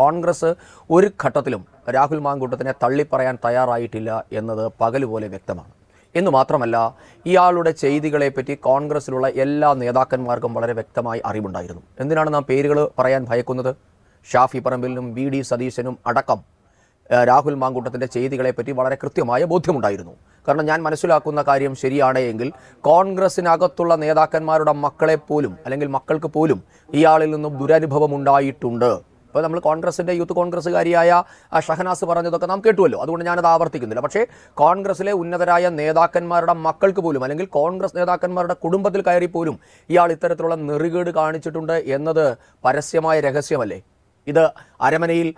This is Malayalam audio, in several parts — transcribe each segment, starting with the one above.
കോൺഗ്രസ് ഒരു ഘട്ടത്തിലും രാഹുൽ മാങ്കൂട്ടത്തിനെ തള്ളിപ്പറയാൻ തയ്യാറായിട്ടില്ല എന്നത് പകലുപോലെ വ്യക്തമാണ്. എന്ന് മാത്രമല്ല ഇയാളുടെ ചെയ്തികളെപ്പറ്റി കോൺഗ്രസിലുള്ള എല്ലാ നേതാക്കന്മാർക്കും വളരെ വ്യക്തമായി അറിവുണ്ടായിരുന്നു. എന്തിനാണ് നാം പേരുകൾ പറയാൻ ഭയക്കുന്നത്? ഷാഫി പറമ്പിലിനും വി ഡി സതീശനും അടക്കം രാഹുൽ മാങ്കൂട്ടത്തിന്റെ ചെയ്തികളെപ്പറ്റി വളരെ കൃത്യമായ ബോധ്യമുണ്ടായിരുന്നു. കാരണം ഞാൻ മനസ്സിലാക്കുന്ന കാര്യം ശരിയാണ് എങ്കിൽ കോൺഗ്രസിനകത്തുള്ള നേതാക്കന്മാരുടെ മക്കളെ പോലും അല്ലെങ്കിൽ മക്കൾക്ക് പോലും ഇയാളിൽ നിന്നും ദുരനുഭവം ഉണ്ടായിട്ടുണ്ട് ഇപ്പോൾ നമ്മൾ കോൺഗ്രസിന്റെ യൂത്ത് കോൺഗ്രസ്സുകാരിയായ ഷഹനാസ് പറഞ്ഞതൊക്കെ നാം കേട്ടുവല്ലോ. അതുകൊണ്ട് ഞാനത് ആവർത്തിക്കുന്നില്ല. പക്ഷേ കോൺഗ്രസിലെ ഉന്നതരായ നേതാക്കന്മാരുടെ മക്കൾക്ക് പോലും അല്ലെങ്കിൽ കോൺഗ്രസ് നേതാക്കന്മാരുടെ കുടുംബത്തിൽ കയറി പോലും ഇയാൾ ഇത്തരത്തിലുള്ള നെറുകേട് കാണിച്ചിട്ടുണ്ട് എന്നത് പരസ്യമായ രഹസ്യമല്ലേ? ഇത് അരമനയിൽ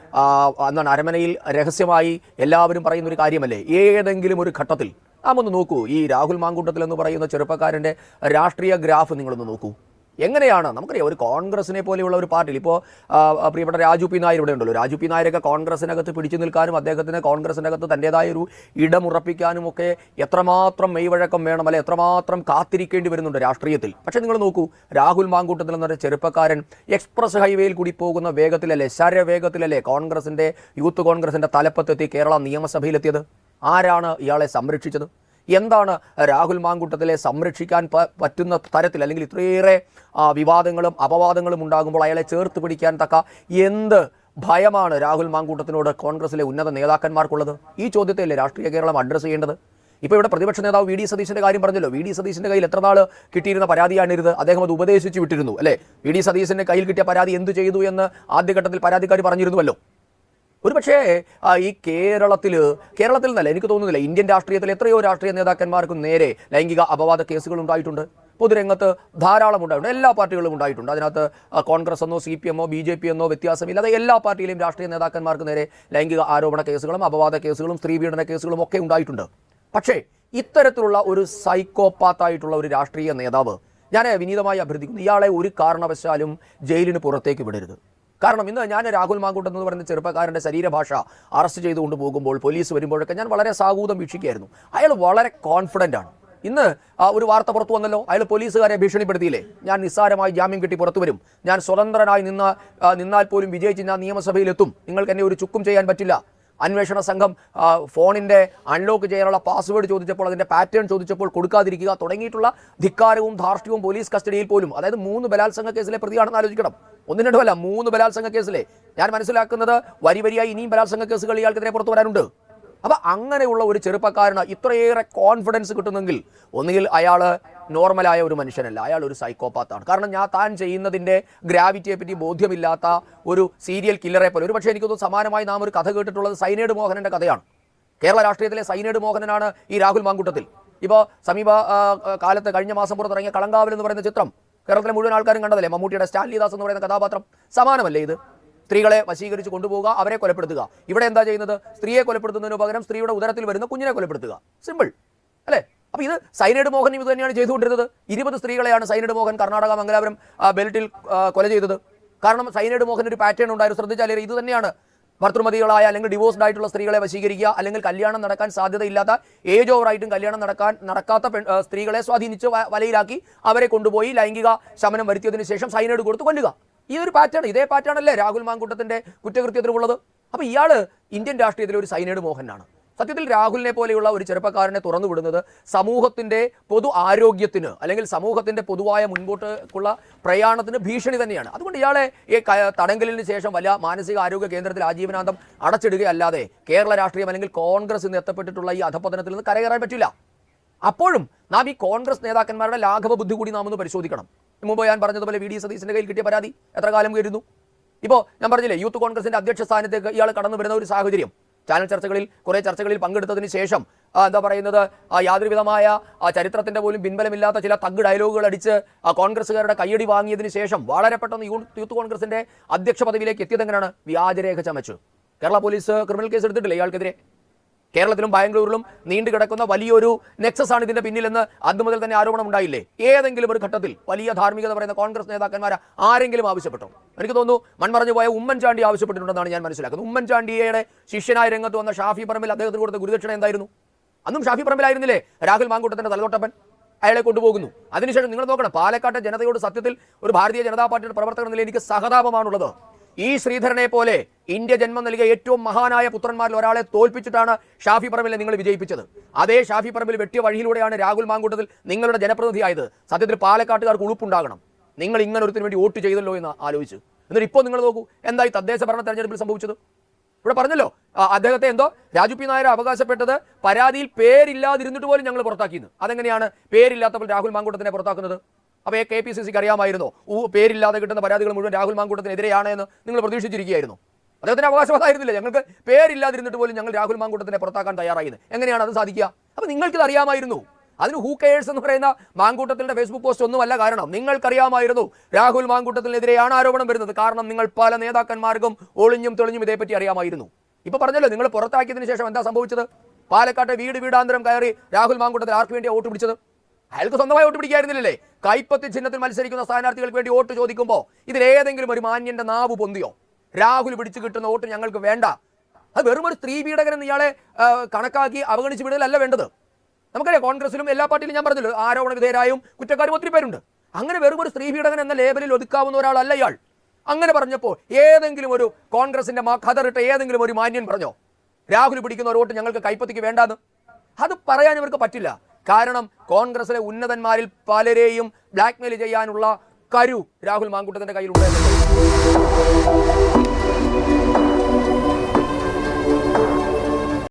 എന്താണ് അരമനയിൽ രഹസ്യമായി എല്ലാവരും പറയുന്ന ഒരു കാര്യമല്ലേ? ഏതെങ്കിലും ഒരു ഘട്ടത്തിൽ നാം ഒന്ന് നോക്കൂ. ഈ രാഹുൽ മാങ്കൂട്ടത്തിൽ എന്ന് പറയുന്ന ചെറുപ്പക്കാരന്റെ രാഷ്ട്രീയ ഗ്രാഫ് നിങ്ങളൊന്ന് നോക്കൂ. എങ്ങനെയാണ്? നമുക്കറിയാം ഒരു കോൺഗ്രസിനെ പോലെയുള്ള ഒരു പാർട്ടിയിൽ ഇപ്പോൾ പ്രിയപ്പെട്ട രാജു പി നായർ ഇവിടെ ഉണ്ടല്ലോ. രാജു പി നായരൊക്കെ കോൺഗ്രസിനകത്ത് പിടിച്ചു നിൽക്കാനും അദ്ദേഹത്തിന് കോൺഗ്രസിനകത്ത് തന്റെതായ ഒരു ഇടമുറപ്പിക്കാനും ഒക്കെ എത്രമാത്രം മെയ്വഴക്കം വേണം അല്ലെ എത്രമാത്രം കാത്തിരിക്കേണ്ടി വരുന്നുണ്ട് രാഷ്ട്രീയത്തിൽ? പക്ഷേ നിങ്ങൾ നോക്കൂ രാഹുൽ മാങ്കൂട്ടത്തിൽ എന്നൊരു ചെറുപ്പക്കാരൻ എക്സ്പ്രസ് ഹൈവേയിൽ കൂടി പോകുന്ന വേഗത്തിലല്ലേ ശരവേഗത്തിലല്ലേ കോൺഗ്രസിന്റെ യൂത്ത് കോൺഗ്രസിന്റെ തലപ്പത്തെത്തി കേരള നിയമസഭയിലെത്തിയത്? ആരാണ് ഇയാളെ സംരക്ഷിച്ചത്? എന്താണ് രാഹുൽ മാങ്കൂട്ടത്തിലെ സംരക്ഷിക്കാൻ പറ്റുന്ന തരത്തിൽ അല്ലെങ്കിൽ ഇത്രയേറെ വിവാദങ്ങളും അപവാദങ്ങളും ഉണ്ടാകുമ്പോൾ അയാളെ ചേർത്ത് പിടിക്കാൻ തക്ക എന്ത് ഭയമാണ് രാഹുൽ മാങ്കൂട്ടത്തിനോട് കോൺഗ്രസിലെ ഉന്നത നേതാക്കന്മാർക്കുള്ളത്? ഈ ചോദ്യത്തെയല്ലേ രാഷ്ട്രീയ കേരളം അഡ്രസ്സ് ചെയ്യേണ്ടത്? ഇപ്പോൾ ഇവിടെ പ്രതിപക്ഷ നേതാവ് വി ഡി സതീശന്റെ കാര്യം പറഞ്ഞല്ലോ. വി ഡി സതീശന്റെ കയ്യിൽ എത്ര നാൾ കിട്ടിയിരുന്ന പരാതിയാണിരുത് അദ്ദേഹം അത് ഉപദേശിച്ച് വിട്ടിരുന്നു അല്ലേ? വി ഡി സതീശന്റെ കയ്യിൽ കിട്ടിയ പരാതി എന്തു ചെയ്തു എന്ന് ആദ്യഘട്ടത്തിൽ പരാതിക്കാർ പറഞ്ഞിരുന്നുവല്ലോ. ഒരുപക്ഷേ ഈ കേരളത്തിൽ കേരളത്തിൽ നിന്നല്ല എനിക്ക് തോന്നുന്നില്ല ഇന്ത്യൻ രാഷ്ട്രീയത്തിൽ എത്രയോ രാഷ്ട്രീയ നേതാക്കന്മാർക്ക് നേരെ ലൈംഗിക അപവാദ കേസുകൾ ഉണ്ടായിട്ടുണ്ട്. പൊതുരംഗത്ത് ധാരാളം ഉണ്ടായിട്ടുണ്ട്. എല്ലാ പാർട്ടികളും ഉണ്ടായിട്ടുണ്ട്. അതിനകത്ത് കോൺഗ്രസ് എന്നോ സി പി എമ്മോ ബി ജെ പി എന്നോ വ്യത്യാസമില്ലാതെ എല്ലാ പാർട്ടിയിലെയും രാഷ്ട്രീയ നേതാക്കന്മാർക്ക് നേരെ ലൈംഗിക ആരോപണ കേസുകളും അപവാദ കേസുകളും സ്ത്രീ പീഡന കേസുകളും ഒക്കെ ഉണ്ടായിട്ടുണ്ട്. പക്ഷേ ഇത്തരത്തിലുള്ള ഒരു സൈക്കോപാത്തായിട്ടുള്ള ഒരു രാഷ്ട്രീയ നേതാവ് ഞാൻ വിനീതമായി അഭ്യർത്ഥിക്കുന്നു ഇയാളെ ഒരു കാരണവശാലും ജയിലിന് പുറത്തേക്ക് വിടരുത്. കാരണം ഇന്ന് ഞാൻ രാഹുൽ മാങ്കൂട്ടം എന്ന് പറയുന്ന ചെറുപ്പക്കാരന്റെ ശരീരഭാഷ അറസ്റ്റ് ചെയ്തുകൊണ്ട് പോകുമ്പോൾ പോലീസ് വരുമ്പോഴൊക്കെ ഞാൻ വളരെ സാഹൂതം വീക്ഷിക്കുകയായിരുന്നു. അയാൾ വളരെ കോൺഫിഡന്റ് ആണ്. ഇന്ന് ഒരു വാർത്ത പുറത്തു വന്നല്ലോ. അയാൾ പോലീസുകാരെ ഭീഷണിപ്പെടുത്തിയില്ലേ? ഞാൻ നിസ്സാരമായി ജാമ്യം കിട്ടി പുറത്തു വരും. ഞാൻ സ്വതന്ത്രനായി നിന്ന നിന്നാൽ പോലും വിജയിച്ച് ഞാൻ നിയമസഭയിലെത്തും. നിങ്ങൾക്ക് എന്നെ ഒരു ചുക്കും ചെയ്യാൻ പറ്റില്ല. അന്വേഷണ സംഘം ഫോണിന്റെ അൺലോക്ക് ചെയ്യാനുള്ള പാസ്വേഡ് ചോദിച്ചപ്പോൾ അതിന്റെ പാറ്റേൺ ചോദിച്ചപ്പോൾ കൊടുക്കാതിരിക്കുക തുടങ്ങിയിട്ടുള്ള ധിക്കാരവും ധാർഷ്ട്യവും പോലീസ് കസ്റ്റഡിയിൽ പോലും അതായത് മൂന്ന് ബലാത്സംഗ കേസിലെ പ്രതിയാണെന്ന് ആലോചിക്കണം. ഒന്നും രണ്ടുമല്ല മൂന്ന് ബലാത്സംഗ കേസിലെ. ഞാൻ മനസ്സിലാക്കുന്നത് വരി വരിയായി ഇനിയും ബലാത്സംഗ കേസുകൾ ഇയാൾക്കെതിരെ പുറത്തു വരാനുണ്ട്. അപ്പൊ അങ്ങനെയുള്ള ഒരു ചെറുപ്പക്കാരന് ഇത്രയേറെ കോൺഫിഡൻസ് കിട്ടുന്നെങ്കിൽ ഒന്നുകിൽ അയാൾ നോർമലായ ഒരു മനുഷ്യനല്ല അയാൾ ഒരു സൈക്കോപാത്താണ് കാരണം ഞാൻ താൻ ചെയ്യുന്നതിന്റെ ഗ്രാവിറ്റിയെ പറ്റി ബോധ്യമില്ലാത്ത ഒരു സീരിയൽ കില്ലറെ പോലെ ഒരു പക്ഷേ എനിക്കൊന്ന് സമാനമായി നാം ഒരു കഥ കേട്ടിട്ടുള്ളത് സൈനേഡ് മോഹനന്റെ കഥയാണ്. കേരള രാഷ്ട്രീയത്തിലെ സൈനേഡ് മോഹനനാണ് ഈ രാഹുൽ മാങ്കൂട്ടത്തിൽ. ഇപ്പോൾ സമീപ കാലത്ത് കഴിഞ്ഞ മാസം പുറത്തിറങ്ങിയ കളങ്കാവൽ എന്ന് പറയുന്ന ചിത്രം കേരളത്തിലെ മുഴുവൻ ആൾക്കാരും കണ്ടതല്ലേ? മമ്മൂട്ടിയുടെ സ്റ്റാലിദാസ് എന്ന് പറയുന്ന കഥാപാത്രം. സമാനമല്ലേ ഇത്? സ്ത്രീകളെ വശീകരിച്ച് കൊണ്ടുപോവുക അവരെ കൊലപ്പെടുത്തുക. ഇവിടെ എന്താ ചെയ്യുന്നത്? സ്ത്രീയെ കൊലപ്പെടുത്തുന്നതിന് പകരം സ്ത്രീയുടെ ഉദരത്തിൽ വരുന്ന കുഞ്ഞിനെ കൊലപ്പെടുത്തുക. സിമ്പിൾ അല്ലേ? അപ്പൊ ഇത് സൈനേഡ് മോഹൻ ഇത് തന്നെയാണ് ചെയ്തുകൊണ്ടിരുന്നത്. ഇരുപത് സ്ത്രീകളെയാണ് സൈനേഡ് മോഹൻ കർണാടക മംഗലാപുരം ബെൽറ്റിൽ കൊല ചെയ്തത്. കാരണം സൈനേഡ് മോഹൻ ഒരു പാറ്റേൺ ഉണ്ടായിരുന്നു ശ്രദ്ധിച്ചാലേ ഇത് തന്നെയാണ്. ഭർത്തൃമതികളായ അല്ലെങ്കിൽ ഡിവോഴ്സ്ഡ് ആയിട്ടുള്ള സ്ത്രീകളെ വശീകരിക്കുക അല്ലെങ്കിൽ കല്യാണം നടക്കാൻ സാധ്യതയില്ലാത്ത ഏജ് ഓവറായിട്ടും കല്യാണം നടക്കാൻ നടക്കാത്ത സ്ത്രീകളെ സ്വാധീനിച്ച് വലയിലാക്കി അവരെ കൊണ്ടുപോയി ലൈംഗിക ശമനം വരുത്തിയതിനു ശേഷം സൈനേഡ് കൊടുത്ത് കൊല്ലുക. ഈ ഒരു പാറ്റേൺ ഇതേ പാറ്റേൺ അല്ലേ രാഹുൽ മാങ്കൂട്ടത്തിന്റെ കുറ്റകൃത്യത്തിലുള്ളത്? അപ്പൊ ഇയാൾ ഇന്ത്യൻ രാഷ്ട്രീയത്തിലെ ഒരു സൈനേഡ് മോഹനാണ്. സത്യത്തിൽ രാഹുലിനെ പോലെയുള്ള ഒരു ചെറുപ്പക്കാരനെ തുറന്നു വിടുന്നത് സമൂഹത്തിന്റെ പൊതു ആരോഗ്യത്തിന് അല്ലെങ്കിൽ സമൂഹത്തിന്റെ പൊതുവായ മുൻപോട്ടുള്ള പ്രയാണത്തിന് ഭീഷണി തന്നെയാണ്. അതുകൊണ്ട് ഇയാളെ ഈ തടങ്കലിന് ശേഷം വല്ല മാനസിക ആരോഗ്യ കേന്ദ്രത്തിൽ ആജീവനാന്തം അടച്ചിടുകയല്ലാതെ കേരള രാഷ്ട്രീയം അല്ലെങ്കിൽ കോൺഗ്രസ് ഇന്ന് എത്തപ്പെട്ടിട്ടുള്ള ഈ അധപതനത്തിൽ നിന്ന് കരകയറാൻ പറ്റില്ല. അപ്പോഴും നാം ഈ കോൺഗ്രസ് നേതാക്കന്മാരുടെ ലാഘവ ബുദ്ധി കൂടി നാം ഒന്ന് പരിശോധിക്കണം. മുമ്പ് ഞാൻ പറഞ്ഞതുപോലെ വി ഡി സതീശന്റെ കയ്യിൽ കിട്ടിയ പരാതി എത്ര കാലം കയറുന്നു ഇപ്പോൾ ഞാൻ പറഞ്ഞില്ലേ യൂത്ത് കോൺഗ്രസിന്റെ അധ്യക്ഷ സ്ഥാനത്തേക്ക് ഇയാൾ കടന്നു വരുന്ന ഒരു സാഹചര്യം. ചാനൽ ചർച്ചകളിൽ കുറേ ചർച്ചകളിൽ പങ്കെടുത്തതിന് ശേഷം എന്താ പറയുന്നത് ആ, ചരിത്രത്തിന്റെ പോലും പിൻബലമില്ലാത്ത ചില തഗ് ഡയലോഗുകൾ അടിച്ച് കോൺഗ്രസ്സുകാരുടെ കയ്യടി വാങ്ങിയതിന് ശേഷം വളരെ പെട്ടെന്ന് യൂത്ത് കോൺഗ്രസിന്റെ അധ്യക്ഷ പദവിയിലേക്ക് എത്തിയതെങ്ങനെയാണ് വ്യാജരേഖ ചമച്ചു. കേരള പോലീസ് ക്രിമിനൽ കേസ് എടുത്തിട്ടില്ലേ ഇയാൾക്കെതിരെ? കേരളത്തിലും ബാംഗ്ലൂരിലും നീണ്ടു കിടക്കുന്ന വലിയൊരു നെക്സസ് ആണ് ഇതിന്റെ പിന്നിലെന്ന് അന്ന് മുതൽ തന്നെ ആരോപണം ഉണ്ടായില്ലേ? ഏതെങ്കിലും ഒരു ഘട്ടത്തിൽ വലിയ ധാർമ്മികത പറയുന്ന കോൺഗ്രസ് നേതാക്കന്മാർ ആരെങ്കിലും ആവശ്യപ്പെട്ടു? എനിക്ക് തോന്നുന്നു മൺമറഞ്ഞു പോയ ഉമ്മൻചാണ്ടി ആവശ്യപ്പെട്ടിട്ടുണ്ടെന്നാണ് ഞാൻ മനസ്സിലാക്കുന്നത്. ഉമ്മൻചാണ്ടിയുടെ ശിഷ്യനായ രംഗത്ത് വന്ന ഷാഫി പറമ്പിൽ അദ്ദേഹത്തിന് കൊടുത്ത ഗുരുദക്ഷിണ എന്തായിരുന്നു? അന്നും ഷാഫി പറമ്പിലായിരുന്നില്ലേ? രാഹുൽ മാങ്കൂട്ടത്തിന്റെ തലതൊട്ടപ്പൻ അയാളെ കൊണ്ടുപോകുന്നു. അതിനുശേഷം നിങ്ങൾ നോക്കണം പാലക്കാട്ടെ ജനതയോട് സത്യത്തിൽ ഒരു ഭാരതീയ ജനതാ പാർട്ടിയുടെ പ്രവർത്തകർ നിലയിൽ എനിക്ക് സഹതാപമാണുള്ളത്. ഈ ശ്രീധരനെ പോലെ ഇന്ത്യ ജന്മം നൽകിയ ഏറ്റവും മഹാനായ പുത്രന്മാരിൽ ഒരാളെ തോൽപ്പിച്ചിട്ടാണ് ഷാഫി പറമ്പിലെ നിങ്ങൾ വിജയിപ്പിച്ചത്. അതേ ഷാഫി പറമ്പിൽ വെട്ടിയ വഴിയിലൂടെയാണ് രാഹുൽ മാങ്കൂട്ടത്തിൽ നിങ്ങളുടെ ജനപ്രതിനിധിയായത്. സത്യത്തിൽ പാലക്കാട്ടുകാർക്ക് ഉളുപ്പുണ്ടാകണം. നിങ്ങൾ ഇങ്ങനെ ഒരുത്തിന് വേണ്ടി വോട്ട് ചെയ്തല്ലോ എന്ന് ആലോചിച്ച്. എന്നിട്ട് ഇപ്പോൾ നിങ്ങൾ നോക്കൂ എന്തായി തദ്ദേശ ഭരണ തെരഞ്ഞെടുപ്പിൽ സംഭവിച്ചത്? ഇവിടെ പറഞ്ഞല്ലോ അദ്ദേഹത്തെ എന്തോ രാജു പി നായർ അവകാശപ്പെട്ടത് പരാതിയിൽ പേരില്ലാതിരുന്നിട്ട് പോലും ഞങ്ങൾ പുറത്താക്കിയെന്ന്. അതെങ്ങനെയാണ് പേരില്ലാത്തപ്പോൾ രാഹുൽ മാങ്കൂട്ടത്തിനെ പുറത്താക്കുന്നത്? അപ്പോൾ കെ പി സി സിക്ക് അറിയാമായിരുന്നു. ഊ പേരില്ലാതെ കിട്ടുന്ന പരാതികൾ മുഴുവൻ രാഹുൽ മാങ്കൂട്ടത്തിനെതിരെയാണ് എന്ന് നിങ്ങൾ പ്രതീക്ഷിച്ചിരിക്കുകയായിരുന്നു. അദ്ദേഹത്തിന് അവകാശം അതായിരുന്നില്ല. ഞങ്ങൾക്ക് പേരില്ലാതിരുന്നിട്ട് പോലും ഞങ്ങൾ രാഹുൽ മാങ്കൂട്ടത്തിനെ പുറത്താക്കാൻ തയ്യാറായത് എങ്ങനെയാണ് അത് സാധിക്കുക? അപ്പോൾ നിങ്ങൾക്കിത് അറിയാമായിരുന്നു. അതിന് ഹൂ കെയേഴ്സ് എന്ന് പറയുന്ന മാങ്കൂട്ടത്തിന്റെ ഫേസ്ബുക്ക് പോസ്റ്റ് ഒന്നുമല്ല കാരണം. നിങ്ങൾക്കറിയാമായിരുന്നു രാഹുൽ മാങ്കൂട്ടത്തിനെതിരെയാണ് ആരോപണം വരുന്നത്. കാരണം നിങ്ങൾ പല നേതാക്കന്മാർക്കും ഒളിഞ്ഞും തെളിഞ്ഞും ഇതേപ്പറ്റി അറിയാമായിരുന്നു. ഇപ്പൊ പറഞ്ഞല്ലോ നിങ്ങൾ പുറത്താക്കിയതിന് ശേഷം എന്താ സംഭവിച്ചത്? പാലക്കാട്ടെ വീട് വീടാന്തരം കയറി രാഹുൽ മാങ്കൂട്ടത്തിൽ ആർക്ക് വേണ്ടി വോട്ട് പിടിച്ചത്? അയാൾക്ക് സ്വന്തമായി വോട്ട് പിടിക്കായിരുന്നില്ലേ കൈപ്പത്തി ചിഹ്നത്തിൽ മത്സരിക്കുന്ന സ്ഥാനാർത്ഥികൾക്ക് വേണ്ടി വോട്ട് ചോദിക്കുമ്പോൾ ഇതിലേതെങ്കിലും ഒരു മാന്യന്റെ നാവ് പൊന്തിയോ? രാഹുൽ പിടിച്ചു കിട്ടുന്ന വോട്ട് ഞങ്ങൾക്ക് വേണ്ട. അത് വെറും ഒരു സ്ത്രീ പീഡകൻ എന്ന് ഇയാളെ കണക്കാക്കി അവഗണിച്ച് വിടുകയല്ല വേണ്ടത്. നമുക്കറിയാം കോൺഗ്രസിലും എല്ലാ പാർട്ടിയിലും ഞാൻ പറഞ്ഞല്ലോ ആരോപണ വിധേയരായും കുറ്റക്കാരും ഒത്തിരി പേരുണ്ട്. അങ്ങനെ വെറും ഒരു സ്ത്രീ പീഡകൻ എന്ന ലേബലിൽ ഒതുക്കാവുന്ന ഒരാളല്ല ഇയാൾ. അങ്ങനെ പറഞ്ഞപ്പോൾ ഏതെങ്കിലും ഒരു കോൺഗ്രസിന്റെ മാ ഖതറിട്ട ഏതെങ്കിലും ഒരു മാന്യൻ പറഞ്ഞോ? രാഹുൽ പിടിക്കുന്ന ഒരു വോട്ട് ഞങ്ങൾക്ക് കൈപ്പത്തിക്ക് വേണ്ടാന്ന്? അത് പറയാൻ ഇവർക്ക് പറ്റില്ല. കാരണം കോൺഗ്രസിലെ ഉന്നതന്മാരിൽ പലരെയും ബ്ലാക്ക്മെയിൽ ചെയ്യാനുള്ള കരു രാഹുൽ മാങ്കുട്ടത്തിന്റെ കയ്യിലുണ്ട്.